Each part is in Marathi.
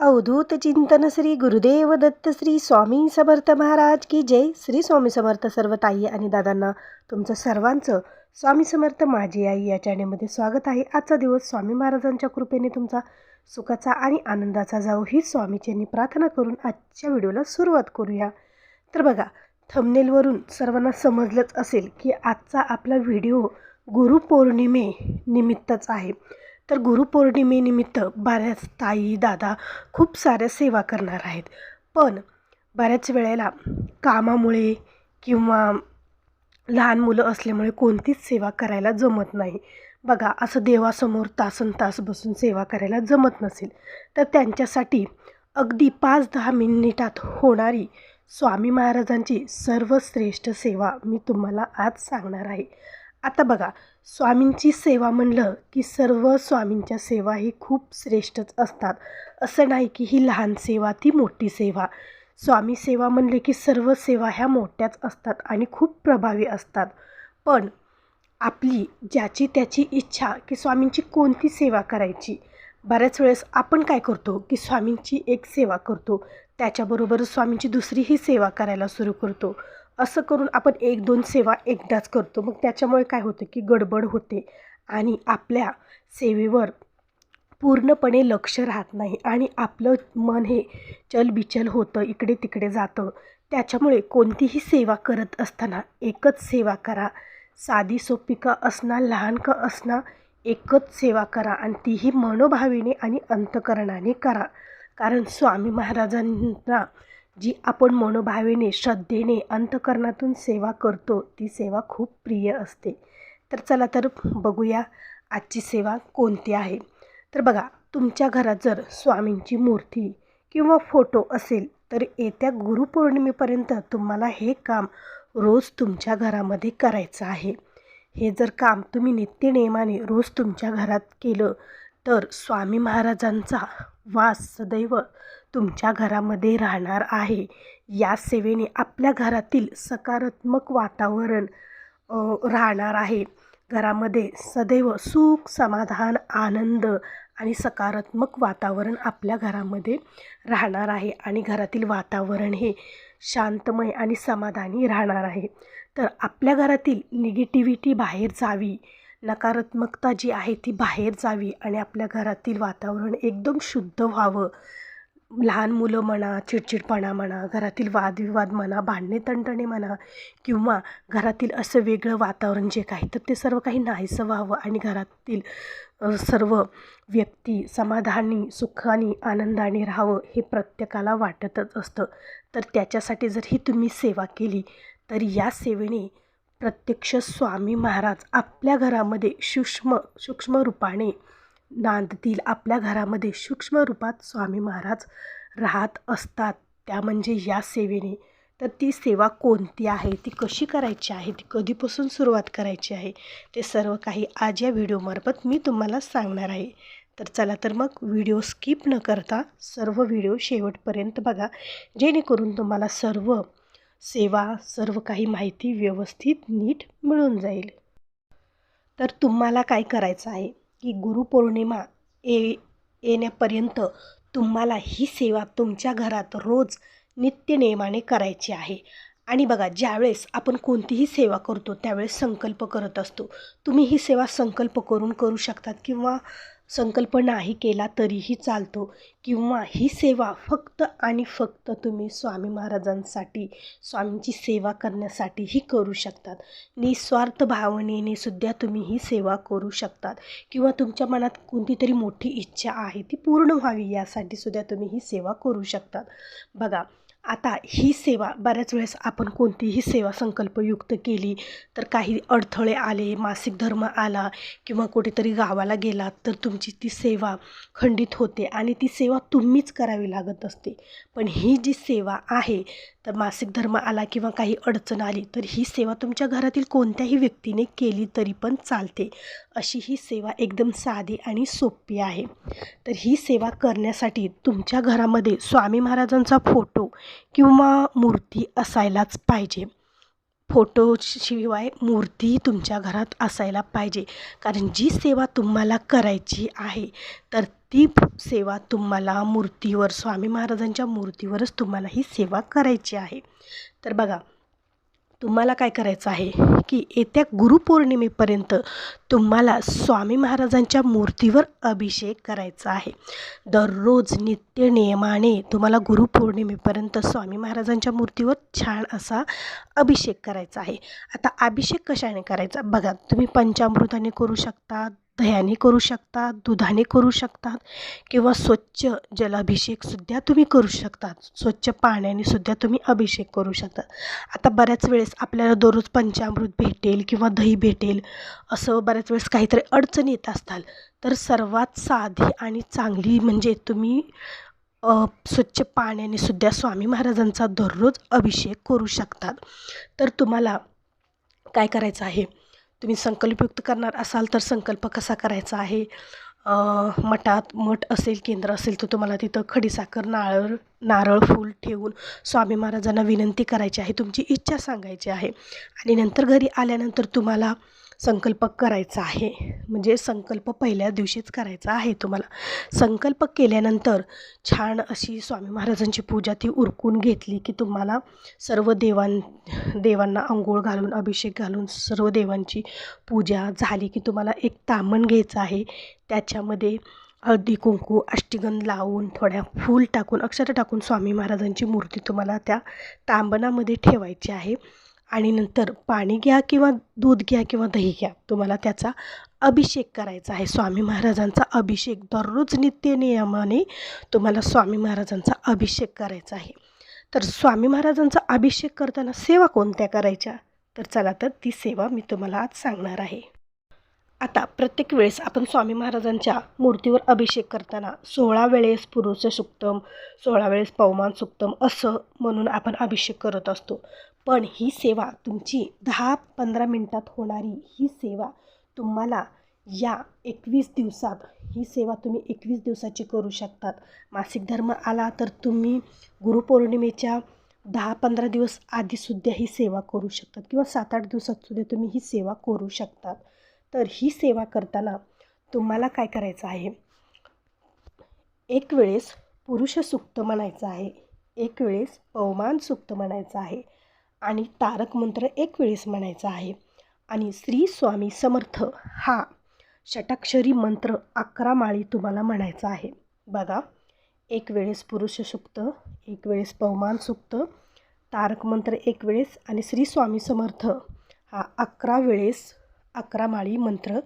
अवधूत चिंतन श्री गुरुदेव दत्त श्री स्वामी समर्थ महाराज की जय. श्री स्वामी समर्थ सर्व ताई आणि दादांना तुमचं सर्वांचं स्वामी समर्थ माझी आई या चॅनेलमध्ये स्वागत आहे. आजचा दिवस स्वामी महाराजांच्या कृपेने तुमचा सुखाचा आणि आनंदाचा जाऊ ही स्वामीच्यांनी प्रार्थना करून आजच्या व्हिडिओला सुरुवात करूया. तर बघा थंबनेलवरून सर्वांना समजलंच असेल की आजचा आपला व्हिडिओ गुरुपौर्णिमे निमित्तच आहे. तर गुरुपौर्णिमेनिमित्त बऱ्याच ताई दादा खूप साऱ्या सेवा करणार आहेत. पण बऱ्याच वेळेला कामामुळे किंवा लहान मुलं असल्यामुळे कोणतीच सेवा करायला जमत नाही. बघा असं देवासमोर तासन तास बसून सेवा करायला जमत नसेल तर त्यांच्यासाठी अगदी पाच दहा मिनिटात होणारी स्वामी महाराजांची सर्वश्रेष्ठ सेवा मी तुम्हाला आज सांगणार आहे. आता बघा स्वामींची सेवा म्हणलं की सर्व स्वामींच्या सेवा ही खूप श्रेष्ठच असतात. असं नाही की ही लहान सेवा ती मोठी सेवा. स्वामी सेवा म्हणले की सर्व सेवा ह्या मोठ्याच असतात आणि खूप प्रभावी असतात. पण आपली ज्याची त्याची इच्छा की स्वामींची कोणती सेवा करायची? बऱ्याच वेळेस आपण काय करतो की स्वामींची एक सेवा करतो. त्याच्याबरोबर स्वामींची दुसरीही सेवा करायला सुरू करतो. असं करून आपण एक दोन सेवा एकदाच करतो. मग त्याच्यामुळे काय होतं की गडबड होते आणि आपल्या सेवेवर पूर्णपणे लक्ष राहत नाही आणि आपलं मन हे चलबिचल होतं इकडे तिकडे जातं. त्याच्यामुळे कोणतीही सेवा करत असताना एकच सेवा करा. साधी सोपी का असणार लहान का असणार एकच सेवा करा आणि तीही मनोभावीने आणि अंतकरणाने करा. कारण स्वामी महाराजांना जी आपण मनोभावेने श्रद्धेने अंतकरणातून सेवा करतो ती सेवा खूप प्रिय असते. तर चला तर बघूया आजची सेवा कोणती आहे. तर बघा तुमच्या घरात जर स्वामींची मूर्ती किंवा फोटो असेल तर येत्या गुरुपौर्णिमेपर्यंत तुम्हाला हे काम रोज तुमच्या घरामध्ये करायचं आहे. हे जर काम तुम्ही नित्यनियमाने रोज तुमच्या घरात केलं तर स्वामी महाराजांचा वास सदैव तुमच्या घरामध्ये राहणार आहे. या सेवेने आपल्या घरातील सकारात्मक वातावरण राहणार आहे. घरामध्ये सदैव सुख समाधान आनंद आणि सकारात्मक वातावरण आपल्या घरामध्ये राहणार आहे आणि घरातील वातावरण हे शांतमय आणि समाधानी राहणार आहे. तर आपल्या घरातील निगेटिव्हिटी बाहेर जावी नकारात्मकता जी आहे ती बाहेर जावी आणि आपल्या घरातील वातावरण एकदम शुद्ध व्हावं. लहान मुलं म्हणा चिडचिडपणा म्हणा घरातील वादविवाद म्हणा भांडणे तणतणे म्हणा किंवा घरातील असं वेगळं वातावरण जे काही तर ते सर्व काही नाहीसं व्हावं आणि घरातील सर्व व्यक्ती समाधानी सुखाने आनंदाने राहावं हे प्रत्येकाला वाटतच असतं. तर त्याच्यासाठी जर ही तुम्ही सेवा केली तर या सेवेने प्रत्यक्ष स्वामी महाराज आपल्या घरामध्ये सूक्ष्म सूक्ष्म रूपाने नांदतील. आपल्या घरामध्ये सूक्ष्म रूपात स्वामी महाराज राहत असतात. त्या म्हणजे या सेवेने. तर ती सेवा कोणती आहे? ती कशी करायची आहे? ती कधीपासून सुरुवात करायची आहे? ते सर्व काही आज या व्हिडिओमार्फत मी तुम्हाला सांगणार आहे. तर चला तर मग व्हिडिओ स्किप न करता सर्व व्हिडिओ शेवटपर्यंत बघा. जेणेकरून तुम्हाला सर्व सेवा सर्व काही माहिती व्यवस्थित नीट मिळून जाईल. तर तुम्हाला काय करायचं आहे? की गुरुपौर्णिमा ये येण्यापर्यंत तुम्हाला ही सेवा तुमच्या घरात रोज नित्यनियमाने करायची आहे. आणि बघा ज्यावेळेस आपण कोणतीही सेवा करतो त्यावेळेस संकल्प करत असतो. तुम्ही ही सेवा संकल्प करून करू शकतात किंवा संकल्प नाही केला तरीही चालतो. किंवा ही सेवा फक्त आणि फक्त तुम्ही स्वामी महाराजांसाठी स्वामींची सेवा करण्यासाठीही करू शकतात. निस्वार्थ भावनेने सुद्धा तुम्ही ही सेवा करू शकतात. किंवा तुमच्या मनात कोणती तरी मोठी इच्छा आहे ती पूर्ण व्हावी यासाठी सुद्धा तुम्ही ही सेवा करू शकतात. बघा आता ही सेवा बऱ्याच वेळेस आपण कोणतीही सेवा संकल्पयुक्त केली तर काही अडथळे आले मासिक धर्म आला किंवा कुठेतरी गावाला गेलात तर तुमची ती सेवा खंडित होते आणि ती सेवा तुम्हीच करावी लागत असते. पण ही जी सेवा आहे तर मासिक धर्म आला किंवा काही अडचण आली तर ही सेवा तुमच्या घरातील कोणत्याही व्यक्तीने केली तरी पण चालते. अशी ही सेवा एकदम साधी आणि सोपी आहे. तर ही सेवा करण्यासाठी तुमच्या घरामध्ये स्वामी महाराजांचा फोटो किंवा मूर्ती असायलाच पाहिजे. फोटोशिवाय मूर्ती तुमच्या घरात असायला पाहिजे. कारण जी सेवा तुम्हाला करायची आहे तर ती सेवा तुम्हाला मूर्तीवर स्वामी महाराजांच्या मूर्तीवरच तुम्हाला ही सेवा करायची आहे. तर बघा तुम्हाला काय करायचं आहे? की येत्या गुरुपौर्णिमेपर्यंत तुम्हाला स्वामी महाराजांच्या मूर्तीवर अभिषेक करायचा आहे. दररोज नित्य नियमाने तुम्हाला गुरुपौर्णिमेपर्यंत स्वामी महाराजांच्या मूर्तीवर छान असा अभिषेक करायचा आहे. आता अभिषेक कशाने करायचा? बघा तुम्ही पंचामृताने करू शकता दह्याने करू शकतात दुधाने करू शकतात किंवा स्वच्छ जलाभिषेकसुद्धा तुम्ही करू शकतात. स्वच्छ पाण्याने सुद्धा तुम्ही अभिषेक करू शकतात. आता बऱ्याच वेळेस आपल्याला दररोज पंचामृत भेटेल किंवा दही भेटेल असं बऱ्याच वेळेस काहीतरी अडचण येत असताल तर सर्वात साधी आणि चांगली म्हणजे तुम्ही स्वच्छ पाण्याने सुद्धा स्वामी महाराजांचा दररोज अभिषेक करू शकतात. तर तुम्हाला काय करायचं आहे? तुम्ही संकल्पयुक्त करणार असाल तर संकल्प कसा करायचा आहे? मठात मठ असेल केंद्र असेल तर तुम्हाला तिथं खडीसाखर नारळ नारळ फूल ठेवून स्वामी महाराजांना विनंती करायची आहे. तुमची इच्छा सांगायची आहे. आणि नंतर घरी आल्यानंतर तुम्हाला संकल्प करायचा आहे. म्हणजे संकल्प पहिल्या दिवशीच करायचा आहे तुम्हाला. संकल्प केल्यानंतर छान अशी स्वामी महाराजांची पूजा ती उरकून घेतली की तुम्हाला सर्व देवां देवांना आंघोळ घालून अभिषेक घालून सर्व देवांची पूजा झाली की तुम्हाला एक तामण घ्यायचं आहे. त्याच्यामध्ये हळदी कुंकू अष्टिगंध लावून थोड्या फूल टाकून अक्षरं टाकून स्वामी महाराजांची मूर्ती तुम्हाला त्या तांबणामध्ये ठेवायची आहे. आणि नंतर पाणी घ्या किंवा दूध घ्या किंवा दही घ्या. तुम्हाला त्याचा अभिषेक करायचा आहे. स्वामी महाराजांचा अभिषेक दररोज नित्य नियमाने तुम्हाला स्वामी महाराजांचा अभिषेक करायचा आहे. तर स्वामी महाराजांचा अभिषेक करताना सेवा कोणत्या करायच्या? तर चला तर ती सेवा मी तुम्हाला आज सांगणार आहे. आता प्रत्येक वेळेस आपण स्वामी महाराजांच्या मूर्तीवर अभिषेक करताना सोळा वेळेस पुरुष सुक्तम सोळा वेळेस पवमान सुक्तम असं म्हणून आपण अभिषेक करत असतो. पण ही सेवा तुमची दहा पंधरा मिनटात होणारी ही सेवा तुम्हाला या एकवीस दिवसात ही सेवा तुम्ही एकवीस दिवसाची करू शकतात. मासिक धर्म आला तर तुम्ही गुरुपौर्णिमेच्या दहा पंधरा दिवस आधीसुद्धा ही सेवा करू शकतात किंवा सात आठ दिवसात सुद्धा तुम्ही ही सेवा करू शकतात. तर ही सेवा करताना तुम्हाला काय करायचं आहे? एक वेळेस पुरुष सुक्त म्हणायचं आहे. एक वेळेस पवमान सुक्त म्हणायचं आहे. आणि तारक मंत्र एक वेळेस म्हणायचा आहे. आणि श्री स्वामी समर्थ हा षटाक्षरी मंत्र अकरा माळी तुम्हाला म्हणायचा आहे. बघा एक वेळेस पुरुष सुक्त एक वेळेस पवमान सुक्त तारक मंत्र एक वेळेस आणि श्री स्वामी समर्थ हा अकरा वेळेस अकरा माळी मंत्र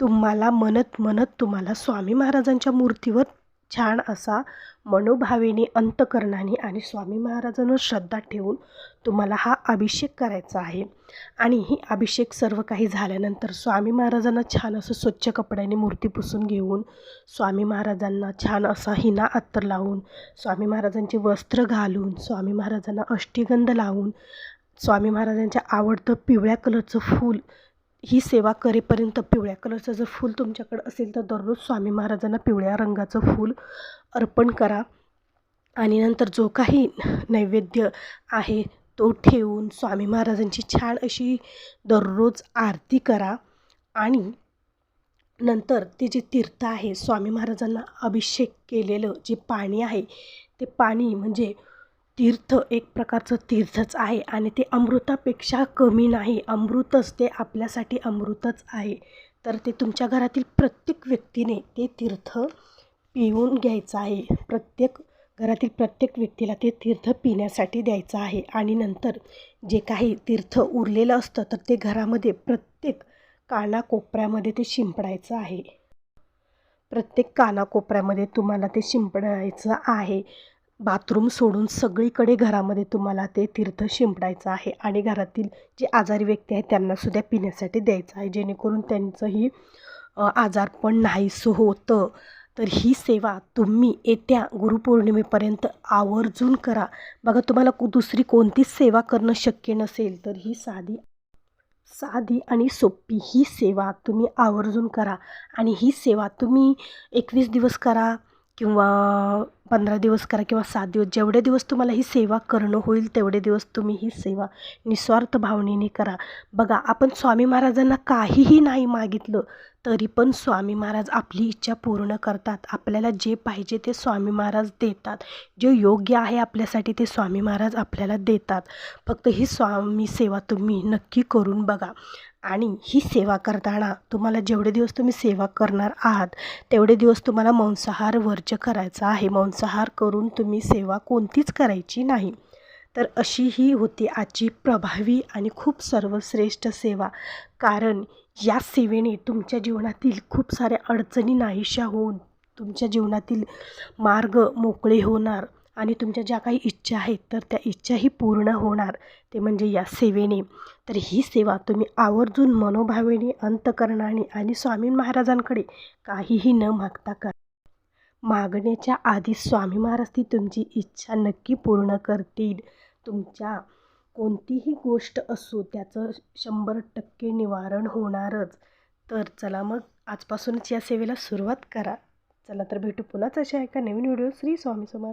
तुम्हाला म्हणत म्हणत तुम्हाला स्वामी महाराजांच्या मूर्तीवर छान असा मनोभावेने अंतकरणाने आणि स्वामी महाराजांवर श्रद्धा ठेवून तुम्हाला हा अभिषेक करायचा आहे. आणि ही अभिषेक सर्व काही झाल्यानंतर स्वामी महाराजांना छान असं स्वच्छ कपड्याने मूर्ती पुसून घेऊन स्वामी महाराजांना छान असा हिना अत्तर लावून स्वामी महाराजांचे वस्त्र घालून स्वामी महाराजांना अष्टीगंध लावून स्वामी महाराजांच्या आवडतं पिवळ्या कलरचं फूल ही सेवा करेपर्यंत पिवळ्या कलरचं जर फूल तुमच्याकडं असेल तर दररोज स्वामी महाराजांना पिवळ्या रंगाचं फूल अर्पण करा. आणि नंतर जो काही नैवेद्य आहे तो ठेवून स्वामी महाराजांची छान अशी दररोज आरती करा. आणि नंतर ते जे तीर्थ आहे स्वामी महाराजांना अभिषेक केलेलं जे पाणी आहे ते पाणी म्हणजे तीर्थ एक प्रकारचं तीर्थच आहे आणि ते अमृतापेक्षा कमी नाही. अमृतच ते आपल्यासाठी अमृतच आहे. तर ते तुमच्या घरातील प्रत्येक व्यक्तीने ते तीर्थ पिऊन घ्यायचं आहे. प्रत्येक घरातील प्रत्येक व्यक्तीला ते तीर्थ पिण्यासाठी द्यायचं आहे. आणि नंतर जे काही तीर्थ उरलेलं असतं तर ते घरामध्ये प्रत्येक कानाकोपऱ्यामध्ये ते शिंपडायचं आहे. प्रत्येक कानाकोपऱ्यामध्ये तुम्हाला ते शिंपडायचं आहे. बाथरूम सोडून सगळीकडे घरामध्ये तुम्हाला ते तीर्थ शिंपडायचं आहे आणि घरातील जे आजारी व्यक्ती आहेत त्यांनासुद्धा पिण्यासाठी द्यायचं आहे. जेणेकरून त्यांचंही अ, आजारपण नाहीसं होतं. तर ही सेवा तुम्ही येत्या गुरुपौर्णिमेपर्यंत आवर्जून करा. बघा तुम्हाला कु दुसरी कोणतीच सेवा करणं शक्य नसेल तर ही साधी साधी आणि सोपी ही सेवा तुम्ही आवर्जून करा. आणि ही सेवा तुम्ही एकवीस दिवस करा. किंवा पंधरा दिवस करा किंवा सात दिवस जेवढे दिवस तुम्हाला ही सेवा करणं होईल तेवढे दिवस तुम्ही ही सेवा निस्वार्थ भावनेने करा. बघा आपण स्वामी महाराजांना काहीही नाही मागितलं तरी पण स्वामी महाराज आपली इच्छा पूर्ण करतात. आपल्याला जे पाहिजे ते स्वामी महाराज देतात. जे योग्य आहे आपल्यासाठी ते स्वामी महाराज आपल्याला देतात. फक्त ही स्वामी सेवा तुम्ही नक्की करून बघा. आणि ही सेवा करताना तुम्हाला जेवढे दिवस तुम्ही सेवा करणार आहात तेवढे दिवस तुम्हाला मांसाहार वर्ज्य करायचा आहे. मांसाहार करून तुम्ही सेवा कोणतीच करायची नाही. तर अशी ही होती आजची प्रभावी आणि खूप सर्वश्रेष्ठ सेवा. कारण या सेवेने तुमच्या जीवनातील खूप साऱ्या अडचणी नाहीशा होऊन तुमच्या जीवनातील मार्ग मोकळे होणार आणि तुमच्या ज्या काही इच्छा आहेत तर त्या इच्छाही पूर्ण होणार. ते म्हणजे या सेवेने. तर ही सेवा तुम्ही आवर्जून मनोभावेने अंतकरणाने आणि स्वामी महाराजांकडे काहीही न मागता करा. मागण्याच्या आधी स्वामी महाराज ती तुमची इच्छा नक्की पूर्ण करतील. तुमच्या कोणतीही गोष्ट असो त्याचं शंभर टक्के निवारण होणारच. तर चला मग आजपासूनच या सेवेला सुरुवात करा. चला तर भेटू पुन्हाच अशा एका नवीन व्हिडिओ श्री स्वामी समर्थ